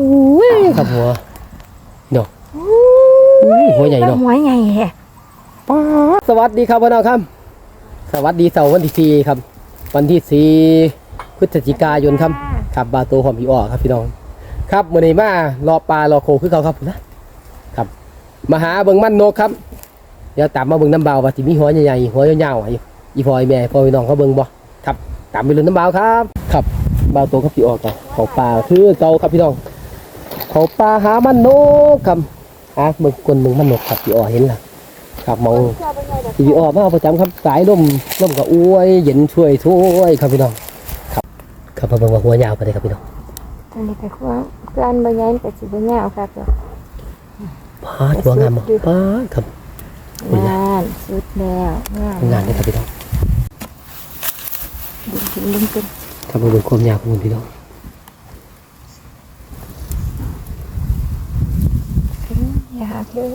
อุ้ยครับหัวเนาะอุ้ยหัวใหญ่เนาะหัวใหญ่แฮะป๊าดสวัสดีครับพี่น้องครับ สวัสดีเสาร์วันที่สี่ครับ วันที่สี่พฤศจิกายนครับครับบาโตวของพี่อ้อครับพี่น้อง ครับมื่อนี้มารอปลารอโคคือเขาครับนะครับ มาหาเบิ่งมันนกครับเดี๋ยวตามมาเบิ่งน้ำเบาว่าสิมีหัวใหญ่ๆหัวยาวๆให้อีพอยแม่พอพี่น้องเขาเบิ่งบ่ครับ ตามไปเรื่องน้ำเบาครับ ครับบาโตวกับพี่อ้อกันเขาปลาคือเก่าครับพี่น้อง เขาปลาหามันนกครับหาเบิ่งคนเบิ่งมันนกครับพี่อ้อเห็นล่ะครับมองพี่อ้อมาประจำครับสายลมลมก็อวยเย็นช่วยช่วยครับพี่น้องครับครับมาเบิ่งว่าหัวยาวไปเลยครับพี่น้องอันนี้ก็คือเพื่อนบ่ใหญ่ก็สิบ่ยาวครับเด้อปาดหัวงามบ่ปาดครับอุ้ยงานสุดแล้วงานงานเลยครับพี่น้องดึงขึ้นดึงขึ้นครับมาเบิ่งความยาวของมันพี่น้อง ขึ้ คักเด้อ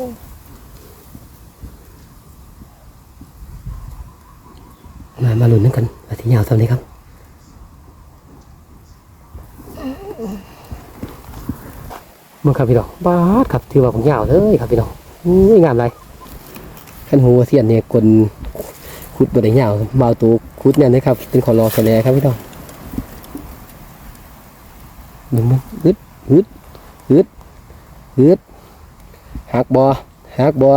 มา มาลุ้นนำกันว่าสิยาวเท่านี้ครับมึงครับพี่น้องปาดครับถือว่าผมยาวเลยครับพี่น้องอุ้ยงามเลยขันหัวเสียนเนี่ยกลคุดบดได้ยาวเบาตัวคุดเนี่ยนะครับเป็นขอรอแสดงครับพี่น้องดึงมันฮึดฮึดฮึดฮึด หักบอหักบอ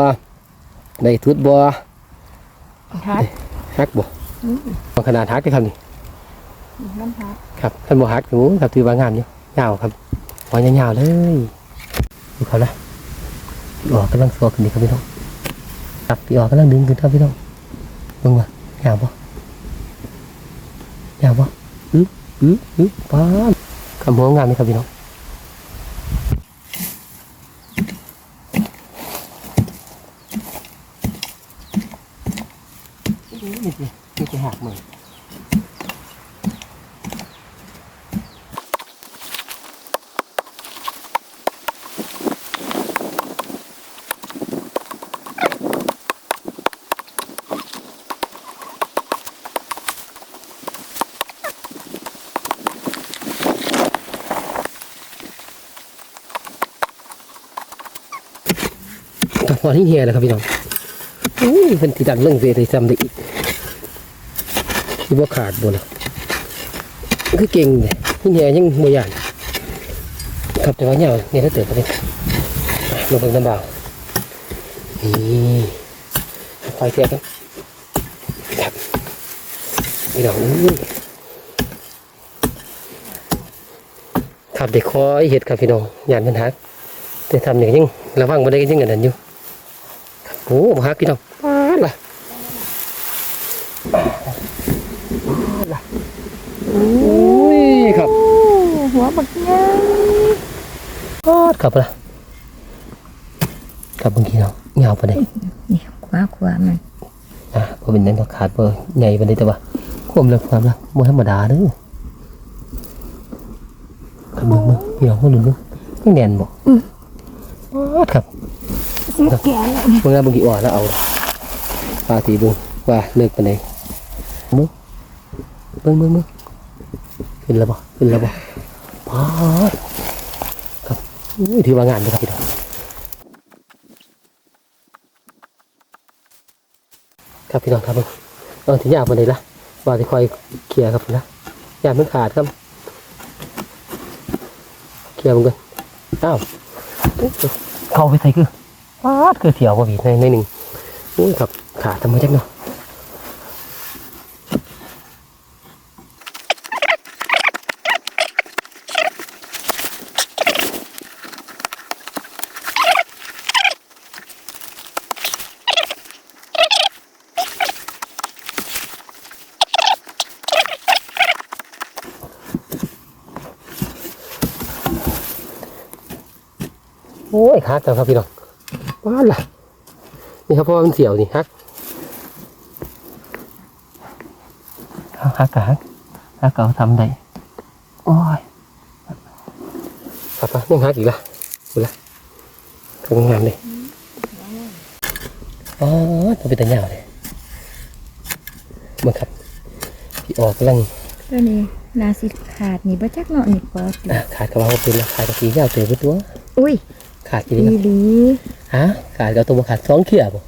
ได้ทุดบอหักหักบอมันขนาดหักได้ครับนี่มันหักครับท่านบอหักหนูครับถือว่างามอยู่ยาวครับหอยยาวๆเลยดูเขาละพี่ออกกำลังสวขึ้นนี่ครับพี่น้องครับพี่ออกกำลังดึงขึ้นครับพี่น้องเบิ่งว่ายาวบ่ยาวบ่อืออืออือป้านคำหัวงามไหมครับพี่น้อง ตัดพอที่เฮียแล้วครับพี่น้องอุ้ยเป็นที่ดังเรื่องเวทีจำได้อีกที่ว่าขาดบ่นคือเก่งเลยที่เฮียยังมวยยานครับแต่ว่าเนี่ยเนี่ยถ้าเติบไปเลยลงไปน้ำเบานี่ไฟเทียบครับครับพี่น้องอุ้ขับเด็กคอยเห็ดครับพี่น้องยานมันหักแต่ทำเนี่ยยังระวังบ่ได้ยังเงินนั้นอยู่ โอ้มาหาพี่น้องปาดล่ะปาดล่ะอุ้ยครับโอ้หัวบักใหญ่ปาดครับล่ะครับบางทีเนาะเงาไปเลยนี่ขวาขวามันอะพอเป็นนั้นก็ขาดเบอร์ใหญ่ไปเลยแต่ว่าความเร็วความละบ่ธรรมดาเด้อครับมึงมึงพี่น้องมาลุ้นดูไม่แน่นบ่ปาดครับสิ แก่แล้วเมื่อไงบางทีอ่อนแล้วเอาปลาตีบุงว่าเลิกไปไหนมึงมึงมึงมึงขึ้นแล้วบ่ขึ้นแล้วบ่ปาดครับอุ้ยถือว่างานเลยครับพี่น้องครับพี่น้องครับมึงเอาถึงยากไปเลยละว่าจะคอยเคลียร์ครับนะยากมันขาดครับเคลียร์มันกันอ้าวเข้าไปใส่คือ ปาดคือเถียวกว่าผีในในหนึ่งอุ้ยครับขาทำไมจักเนาะโอ้ยขาดจังครับพี่น้อง ว้าล่ะ นี่ครับเพราะว่ามันเสียวนี่ฮักฮักฮักกะฮักฮักเก่าทำได้โอ้ยครับปะยังฮักอีกละดูละทำงานเลยอ๋อตัวเป็นตะเหยาวเลยมาครับพี่ออกกำลังตัวนี้นาสิขาดนี่บ่จักเนาะนี่ปอติอะขาดกระเพราเป็นละขาดกระสีเงาเต๋อไปตัว อุ้ยขาดกี่อีนี่ครับหลี ฮะขาดกับตัวบ่ขาดสองเขียบ่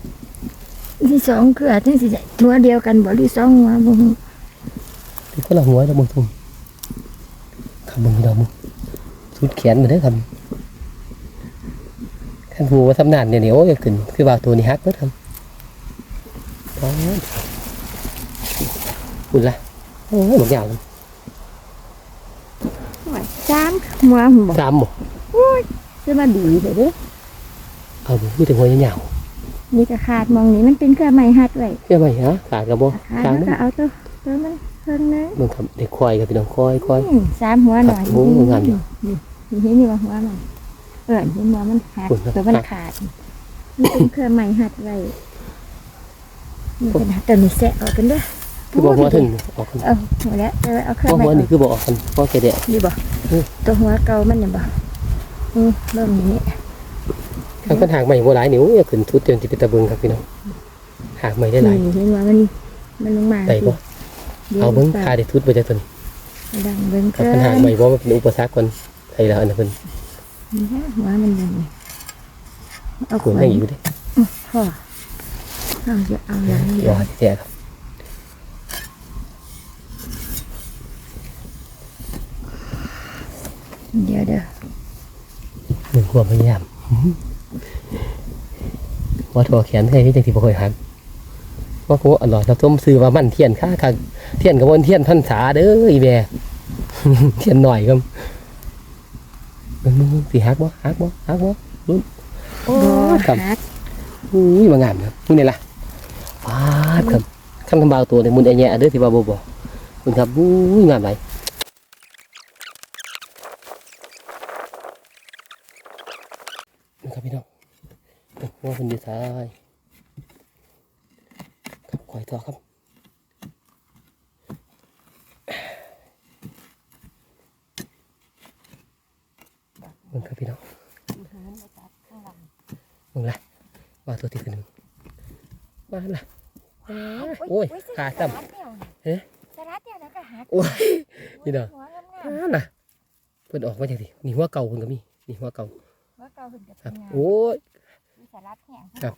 ที่สองคืออาจจะสิได้หัวเดียวกันบ่หรือสองหัวบ่ฮู้ที่คนละหัวแล้วมึงทุ่มครับมึงพี่น้องมึงสุดแขนมาเด้อครับขั้นหูว่าทำนานเนี่ยเนี่ยโอ้ยขึ้นคือว่าตัวนี้ฮักเบิดครับอ๋อคุณล่ะโอ้ยหมดยาวเลยว่าสามหัวบ่สามหมดคือมาดีเลยเด้อ เอามีแต่หัวยาวนี่ก็ขาดมองนี่มันเป็นเครื่องไม้หัดไว้ๆเรียกว่าไงฮะขาดกระบอกขาดกลางแล้วนั่ก็นเอาตัวตัวมันเพิ่นนะมึงครับเด็กควายครับพี่น้องควายควาย อืมสามหัวหน่อยครับโอ้งามอยู่นี่นี่นี่ว่าหัวมันเออนี่หัวมันหักโอ้ยตัวมันขาดมันเป็นเครื่องไม้หัดไว้นี่เป็นหัดตัวนี้แสะออกกันเด้อคือบอกหัวถึงออกกันเอาหัวแล้วเอาเอาเครื่เพองราะไม้หัวอนี่อกคือบอกออกกันเพราะแกเดะนี่บ่อืม ตัวหัวเก่ามันเนี่ยบ่อืมเริ่มนี้ ข้างกันหางใหม่บัวหลายนิ้วอย่าขึ้นทุดเต็มที่เป็นตะเบิงครับพี่น้องหางใหม่ได้หลายนี่เห็นว่ามันมันลงมาได้บ่ดี๋ยวเอาเบิ้งปคาได้ทุดไปจากตนดังเบิ้งครับเกิปัญหาใหม่นว่ามันเป็นอุปสรรคคนไทยแล้วอันนั้นเพิ่นนี่ฮะหัวมันยังไงเอาขควรวให้อยู่เด้พ่อเอาจะเอาอย่างนี้รอแท้ครับเดี๋ยวเด้อหนึ่งความพยายาม ว่าถั่วแขนใครที่จังสิบ่ค่อยหันว่ากูอร่อยเราต้มซื้อว่ามันเทียนค่าค่าเทียนกับวันเทียนพันษาเด้ออีแม่เทียนหน่อยครับมึงมึงมึงสิฮักบ่ฮักบ่ฮักบ่ลุ้นโอ้บ่ยครับหักอุ้ยมางามครับมึงนี่ล่ะฟาดครับคำทำบาวตัวในมุนไอแย่เด้อที่ว่าบ่บ่คุณครับอุ้ยงามไหลายนี่ครับพี่น้อง ว่าเป็นดีไซน์ครับคอยต่อครับมึงครับพี่น้องมึงละว่าตัวที่ขึ้นหนึ่งว่าละว้าโอ้ยขาซ้ำเอ๊ะสลัดเดียวแล้วก็หักโอ้ยนี่เด้อหัวงามนั่นน่ะเพิ่นออกมาจังสินี่หัวเก่าเพิ่นก็มีนี่หัวเก่าๆว่าเก่าขึ้นกับครับงามโอ้ย มีสลัดแห้งครับ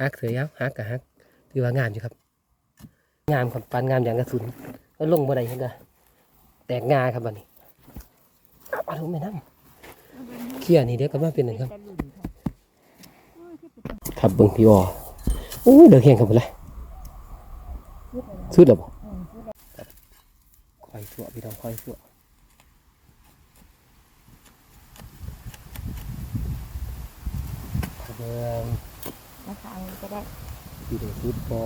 ฮักเสือยาวฮักกะฮักถือว่างามอยู่ครับ งามครับปานงามอย่างกระสุนแล้วลงบ่ได้เห็นเด้อแตกงาครับบัดนี้เอาลงแม่น้ำเคลียนี่เดี๋ยวก็มาเป็นหนึ่งครับครับเบิ่งพี่ออโอ้เดือดแข็งครับเลยสุดแล้วบ่คอยสั่วพี่น้องคอยสั่ว เบิ่งนะคะอันนี้ก็ได้พี่เดือดสุดบ่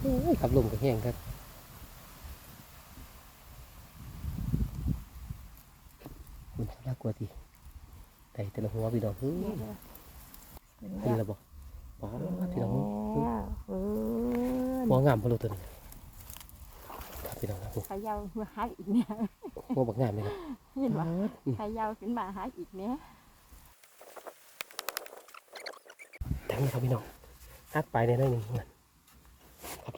โอ้ยขับลมก็แห้งครับคุณเขาน่ากลัวดีแต่แต่ละหัวพี่น้องเฮ้ยเป็นเห็นแล้วบ่ป้าดพี่น้องเฮ้ยแล้วเออหัวงามพะโลตัวนี้ครับพี่น้องครับผมขยาวมาหาอีกเนี่ยหัวบักงามเลยครับเห็นว่าอืมขยาวขึ้นมาหาอีกเนี่ย ทั้ง นี้ครับพี่น้องฮักไปในนั้หนึ่งเหมือนครับ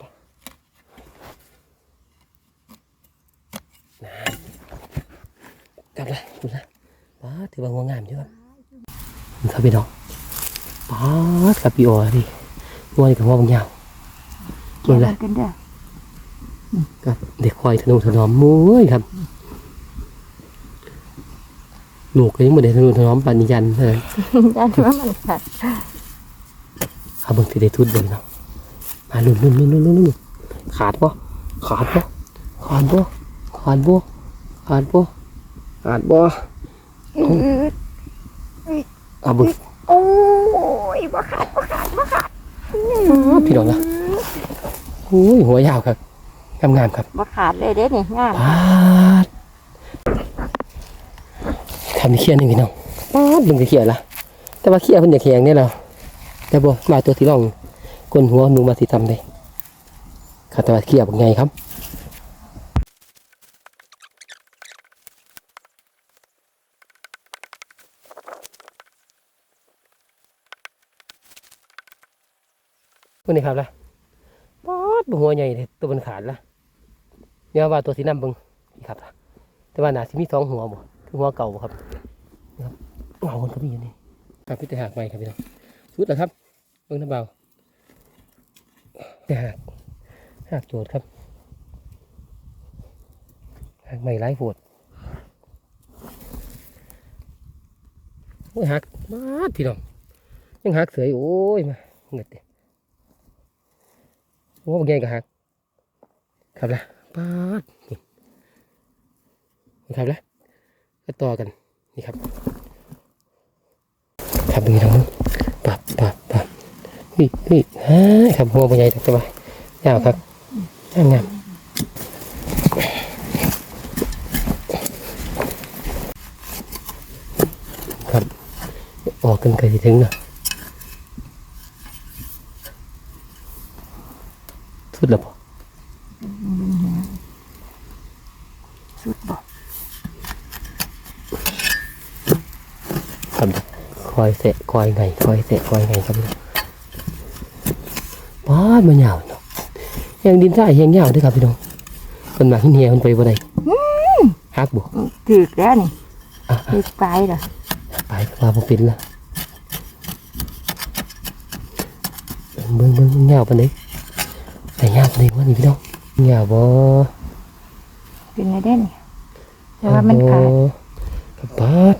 นะกลับละคุณละป้าถือว่าหัวงามอยู่ครับนี่ครับพี่น้องป้ากับพี่อ๋อดิหัวนี่กับหัวบางยาวนี่แหละกับเด็กควายถนนถนอมมุ้ยครับลูกก็ยังไม่ได้ถนนถนอมปานนิยันเลยด้านว่ามันขาด เอาเบิ่งที่ได้ทุดเบิ่งเนาะมาลุ่นลุ่นลุ่นลุ่นลุ่นลุ่นขาดบ่ขาดบ่ขาดบ่ขาดบ่ขาดบ่ขาดบ่อืดเอาเบิ่งโอ้ยบ่ขาดบ่ขาดบ่ขาดพี่น้องนะโอ้ยหัวยาวครับงามงามๆครับบ่ขาดเลยเด้นี่งามปาดคำนี้เขียนหนึ่งพี่น้องปาดเบิ่งจะเขียนละแต่ว่าเขียนเพิ่นอยากแข็งเนี่ยเรา แต่บ่มาตัวที่ร่องกลนหัวหนูมาสิทำได้ครับแต่ว่าเขียนเป็นไงครับวันนี้ครับละปอดหัวใหญ่เลยตัวมันขาดละเนี่ยว่าตัวสีน้ำบิงนี่ครับแต่ว่าหนาสิมีสองหัวบ่คือหัวเก่าบ่ครับนี่ครับเงาคนก็มีอยู่นี่ครับพี่แต่หากใหม่ครับพี่น้องสุดแล้วครับ บิ่งน้ำเบาแต่หากหากโจทย์ครับหากใหม่ไร้โหดโอ้ยหักมาดพี่น้องยังหักเสยโอ้ยมาเงิดเด้โอ้บางกก็หักครับละปาดนี่ครับละก็ต่อกันนี่ครับ ครับดูทางนู้นปับปับปับ นี่นี่ฮ่าครับหัวใหญ่แต่ว่ายาวครับงามงามครับออกกันไกลถึงนะสุดแล้วปะสุดบอกครับคอยเสะคอยไงคอยเสะคอยไงครับ ว้าดมันยาวเนาะยังดินใต้ยังยาวด้วยครับพี่น้องคนมาหินเหียคนไปบ่ได้ฮักบ่ถึกแล้วนี่อะถึกไปเหรอไปว่าบ่เป็นละเบิ่งเบิ่งเงาวปานนี้แต่ยาวปานนี้ว่านี่พี่น้องเงาวบ่เป็นไงได้นี่แต่ว่ามันขาดครับปาด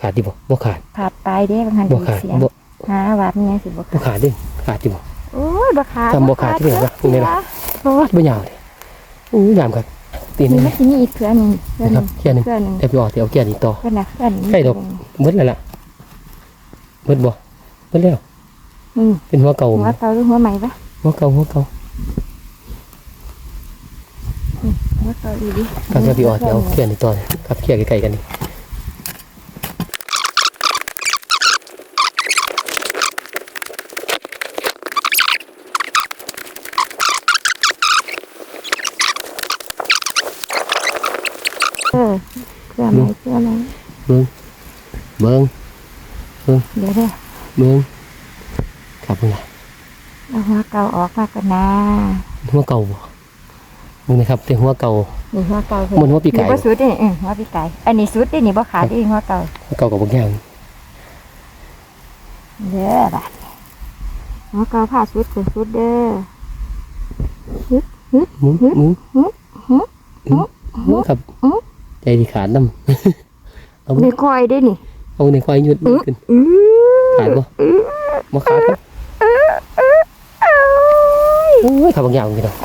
ขาดดิบ่บ่ขาดขาดไปเด้บางคันบ่ขาดเสียงบ่หาว่ามันยังสิบ่บ่ขาดขาดเดิขาดดิบ่โอ้ ยบ่ขาดจำบ่ขาดที่ไหนวะตรงนี้ล่ะปาดบ่ยาวเลยอู้ยามครับตีนนี่นี่มันสิมีอีกเครือหนึงเครือหนะคนึรับงเกียร์หนึงเครือหนึงเดี๋ยวพี่ออกเดี๋ยวเอาเกียร์นี้ต่อเครือน่ะเครือหนึงใกล้ดอกหมดแล้วล่ะหมดบ่หมดแล้วอืมเป็นหัวเก่าหัวเก่าหรือหัวใหม่ปะหัวเก่าหัวเก่าหัวเก่าอีดิครับเดี๋ยวพี่ออกเดี๋ยวเอาเกียร์นี้ต่อครับเกียร์ใกล้ๆกันนี่ เออเครือใหม่เครือใหม่เบิ่งเบิ่งเดี๋ยวเด้อเบิ่งครับเบิ่งล่ะเอาหัวเก่าออกมาก่อนนะหัวเก่าบ่เบิ่งนะครับเป็นหัวเก่า นี่หัวเก่ามันหัวปีกไก่ นี่บ่สุดเด้เออหัวปีกไก่อันนี้สุดเด้นี่บ่ขาดเด้หัวเก่าหัวเก่ากับบ่ยางเด้อบัดหัวเก่าผ่าสุดคือสุดเด้อมึงมึงหึหึมึงครับหึใจที่ขาดนำเอาไม่ค่อยได้นี่เอาในควายยุดขึ้นอื้อขาดบ่บ่ขาดครับโอ้ยขาบางอย่างนี่ดอก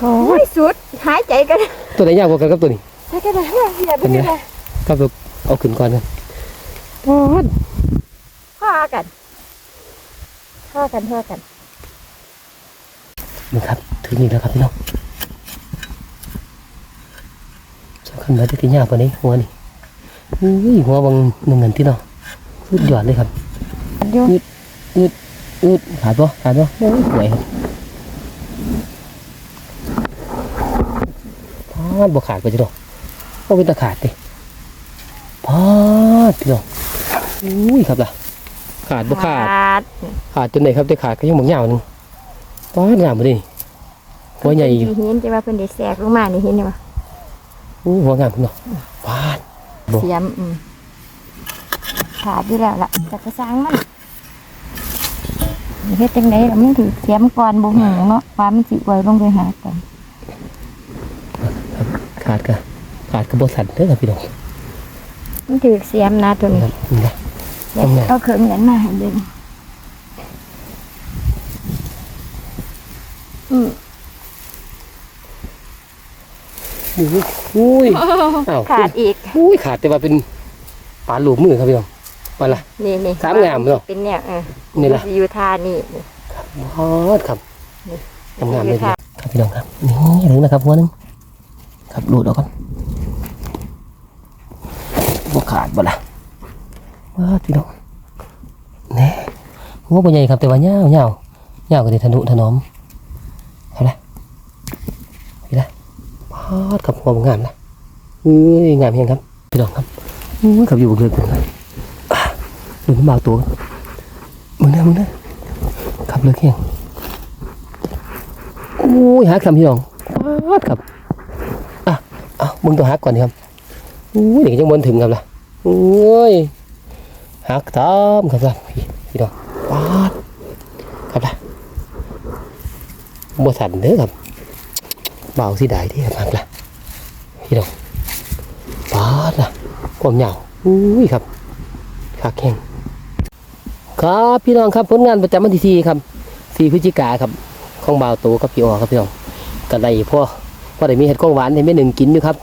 โอ้ยสุดหายใจกันตัวไหนยาวกว่ากันครับตัวนี้หายใจกันอย่าไปเลยครับเราเอาขึ้นก่อนกันปอดพ่อกันพ่อกันพ่อกันนี่ครับ ถึงนี่แล้วครับพี่น้อง สำคัญมาที่ที่ยากกว่านี้หัวนี่อุ้ยหัวบางหนึ่งเงินที่เนาะสุดยอดเลยครับอยู่อืดอืดขาดปะขาดปะโอ้ยสวยครับพอดบ่ขาดไปจ้ะดอกก็เป็นตะขาดดิพอดพี่น้องอุ้ยครับล่ะ ขาดบ่ขาดดขาดจนไหนครับแต่ขาดก็ยังบางยาวหนึงป้อนงามมาดิหัวใหญ่อยู่เห็นจะว่าเพิ่นได้แทรกลงมานี่เห็นไหมวะ อู้หัวงามคุณเนาะปาดบ่เสียมอืมขาดอยู่แล้วล่ะแต่กระซังมันเฮ็ดจังไดล่ะมันถือเสียมก่อนบ่หูเนาะว่ามันสิไว้ลงไปหากันขาดกะขาดกระบอกสันเด้อครับพี่น้องมันถือเสียมนะตัวนี่นี้ครับนี่นะเดี๋ยวทำไงเอาเครื่องเหรียญมาให้เบิ่งอืม อุ้ยอุ้ยอ้าวขาดอีกอุ้ยขาดแต่ว่าเป็นปลาหลูมมือครับพี่น้องมาละนี่นี่สามงามเนอะเป็นเนี่ยเออนี่ล่ะอยู่ท่านี่พอดครับงามๆเลยค่ะครับพี่น้องครับนี่ถึงนะครับหัวหนึงครับหลุดออกก่อนบ่ขาดบ่ล่ะว้าพี่น้องแน่หัวบ่ใหญ่ครับแต่ว่าเหี่ยวเหี่ยวเหี่ยวก็ได้ทะนุถนอมเอาละพี่ละพอ ดครับหัวบ่งามนะเอ้ยงามเพียงครับพี่น้องครับอุ้ครับอยู่บนเรือกันเลยอะดูน้ำบาตัวมึงนะมึงนะครับเรือเคียงอุ้ยหาคำพี่น้องปาดครับอะเอามึงต้องหักก่อนครับอู้ยเด็กยังบนถึงครับล่ะโอ้ยหักตามครับล่ะพี่พี่น้องปาดครับล่ะบ่สั่นเด้อครับ เบาสิได้ที่ครับล่ะพี่น้องปาดล่ะความยาวอุ้ยครับคักแข้งครับพี่น้องครับผลงานประจำวันที่สี่ครับสี่พฤศจิกาครับของเบาวโตกับพี่ออครับพี่น้องกันได้พ่อพ่อได้มีเห็ดของหวานให้แม่หนึ่งกินอยู่ครับ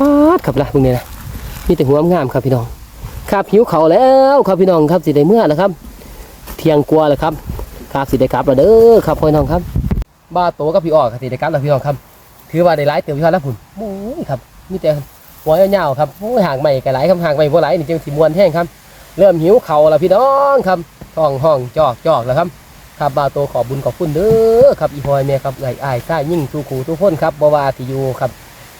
ปาดครับล่ะพวกนี้นะมีแต่หัวงามครับพี่น้องครับหิวเขาวแล้วครับพี่น้องครับสิได้เมื่อแล้วครับ เที่ยงกลัวแล้วครับครับสิได้กลับแล้วเด้อครับพี่น้องครับบ้าโตกับพี่ออกครับสิได้กลับแล้วพี่น้องครับ ถือว่าได้หลายเติมพี่แล้วพุ่นโอ้ยครับมีแต่หัวยาวๆครับห่างใหม่ก็หลายครับห่างใหม่บ่หลายนี่จังสิมวนแห้งครับ เริ่มหิวเข่าแล้วพี่น้องครับห้องห้องจอกจอกแล้วครับครับบาโตขอบุญขอบคุณเด้อครับอีพอยแม่ครับไอ้ไอ้ายซ่ยิ่งทุกขู่ทุกคนครับบ่ว่าที่อยู่ครับ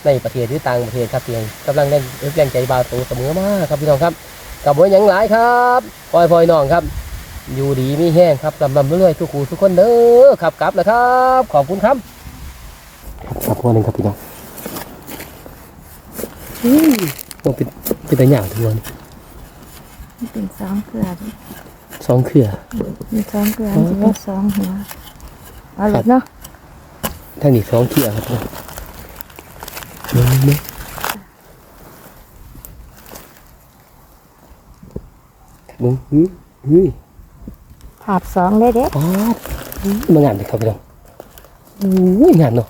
ในประเทศหรือต่างประเทศครับเพียงกำลังเล่นเล่นใจบาโตเสมอมากครับพี่น้องครับกับบ่หยังหลายครับปล่อยพลอยน้องครับอยู่ดีมีแห้งครับลำลำเรื่อยๆทุกคู่ทุกคนเด้อครับกลับแล้วครับ ขอบคุณครับ ครับวันนึงครับพี่น้องอืมมันเป็นเป็นตะหยางทุกวันมันเป็นสองเครือดิสองเครือมีสองเครือมันจะเป็นสองหัวเอาเลยเนาะทางนี้สองเครือครับพี่น้องเบิ่งเบิ่งเบิ่งอื้ออื้อถาดสองเลยเด้ป๊าดมางามเลยครับพี่น้องอุ้ยงามเนาะ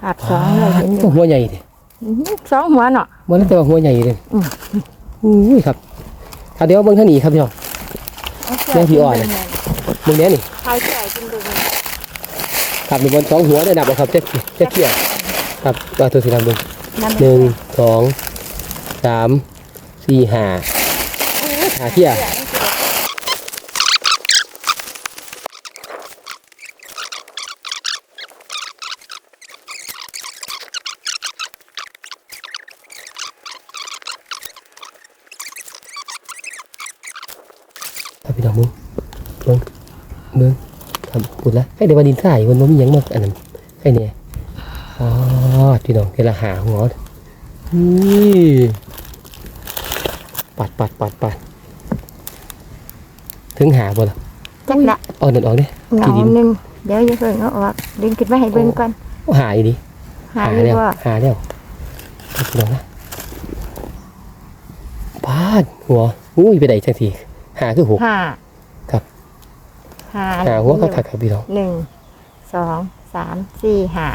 ถาดสองเลยเห็นอยู่หัวใหญ่ดิสองหัวเนาะมันแต่ว่าหัวใหญ่เลยอืมอุ้ยครับถ้าเดี๋ยวเบิ่งท่างนี้ครับพี่น้องแม่พี่อ่อนเบิ่งเนี้ยนี่ใครใส่กินดูครับมีบนสองหัวได้นับครับเจ๊เจ๊เกี่ยวครับว่าตัวสีดำเบิ่งน้ำหนึ่งสองสามสี่ห้าหาเที่ยครับพี่น้องมึงเบิ่งเบิ่ง ครับพูดแล้วให้เดี๋ยววันดินทรายวันนี้มีหยังมากอันนั้นให้เนี่ยอ๋อพี่น้องเดี๋ยวละหาหัวนี่ปัดปัดปัดปัดถึงหาบ่ล่ะจักละเอาเดินออกเนี่ยเหงากี่ดินหนึ่งเดี๋ยวจะเพิ่งเอาออกดึงขึ้นมาให้เบิ่งก่อนหายดิหาอยู่แล้วว่าหาแล้วพี่น้องนะปาดหัวอุ้ยไปไหนจังทีหาคือหกห้าครับ ห้าหาหัวก็ขัดครับพี่น้องหนึ่งสองสามสี่ห้า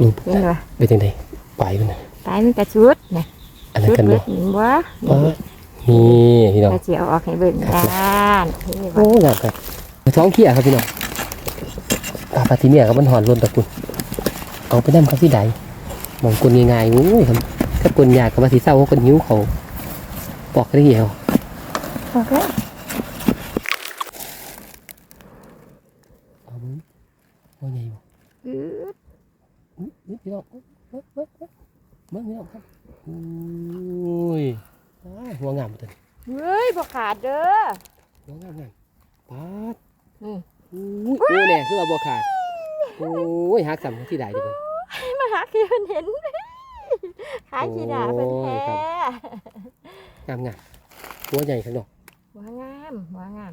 อืมเห็นบ่ไปจังไดไปมันนะตายมันกระชุดนะอันนั้นชุดกันเบิบ่ดหนิบ่ปาดนี่พี่น้องเราจะเอาออกให้เบิ่งกันนี่โอ้บ่งามครับท้องเขี้ยครับพี่น้องปลาปลาทีเมียครับมันหอนล้นตะกุนเอาไปนั่ครับที่ใดมองกลง่ายๆโอ้ยครับถ้ากลยากกับว่าสีเศร้าก็หิวเขาปอกได้เหี่ยวออกแล้ว เอามึงว่าไงบ่ อืด อุ๊ยอุ๊ยพี่น้องอุ๊ยเบิ้งเบิ้งเบิ้งเบิ้งพี่น้องครับอุ้ยอ้ายหัวงามตัวนี้ เฮ้ย บ่ขาดเด้อหัวงามงามปาดอืมอุ้ยโอ้แน่คือว่าบ่ขาดโอ้ยหักสัมที่ใดเดี๋ยวเบิ่งมาหาคือเพิ่นเห็นขายขี้ดาเพิ่นแท้โอ้ยครับงามงามหัวใหญ่ข้างนอกหัวงามหัวงาม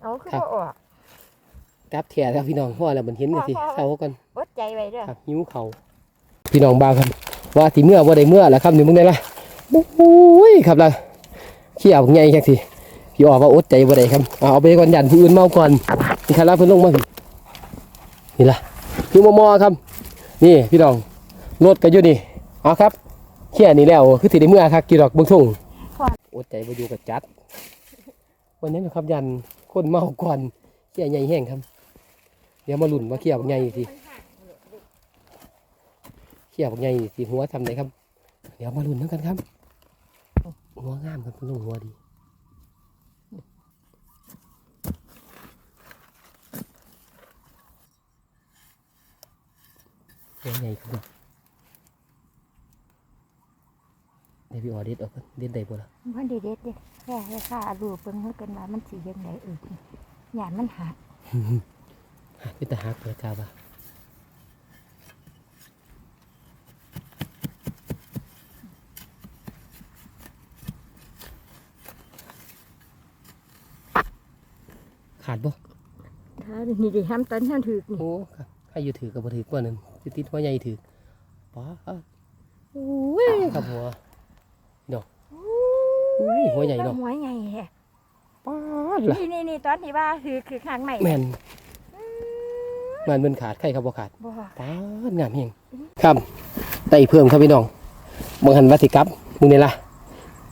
เอาคือครับบ่ออกจับแถแล้วพี่น้องพ่อแล้วมันเห็นกันสิพ่อพ่อเศร้าก่อนอดใจไว้เด้อครับหิวเขาพี่น้องบ้าวครับ ว่าสิเมื่อบ่ได้เมื่อแล้วครับนี่มึงได้ละโอ้ยครับล่ะ เขี้ยวใหญ่จังสิพี่ออกว่าอดใจบ่ได้ครับเอาเอาไปก่อนยันผู้อื่นเมาก่อนนี่ครับลาเพิ่นลงมาพี่นี่ล่ะคือมอมอครับ นี่พี่น้องรถก็อยู่นี่เอาครับเขี้ยนี่แล้วคือสิได้เมื่อครับกี่ดอกเบิ่งทุ่งอดใจบ่อยู่กับจัด วันนี้นะครับยันคนเมาก่อนเขี้ยใหญ่แห้งครับ เดี๋ยวมาลุ้นว่าเขี้ยวใหญ่สิเขี้ยวใหญ่สิหัวทำไหนครับ เดี๋ยวมาลุ้นทั้งกันครับ หัวงามครับคุณลุงหัวดีหัวใหญ่ครับเดี๋ยวพี่ออเด็ดออกกันเด็ดได้บ่ล่ะมันเด็ดๆเด้แค่ให้ข้าดูเพิ่นเพิ่นกันว่ามันสิยังไงเอ้ยอย่ามันหักหาเป็นตาหักเปิดกาบ่ะ ขาดบ่ถ้านี่ดิห้ามตอนห้ามถือกนี่โอ้ครับใครอยู่ถือกับบ่ถือกว่านึงสิติดหัวใหญ่ถือป้าอุ้ยครับหัวดอกอุ้ยหัวใหญ่เนาะหัวใหญ่แฮะป้าดล่ะนี่นี่นี่ตอนที่ว่าคือคือข้างใหม่แม่นมันเป็นขาดใครครับบ่ขาดบ่ป้าดงามเฮงครับได้เพิ่มครับพี่น้องบางหันว่าสิกลับมึงนี่ล่ะ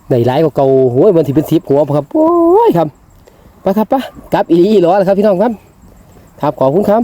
ได้หลายกว่าเก่าโอ้ยมันสิเป็น10หัวบ่ครับโอ้ยครับ ไปครับปะกลับอีหลีอีหลอแล้วครับพี่น้องครับครับขอบคุณครับ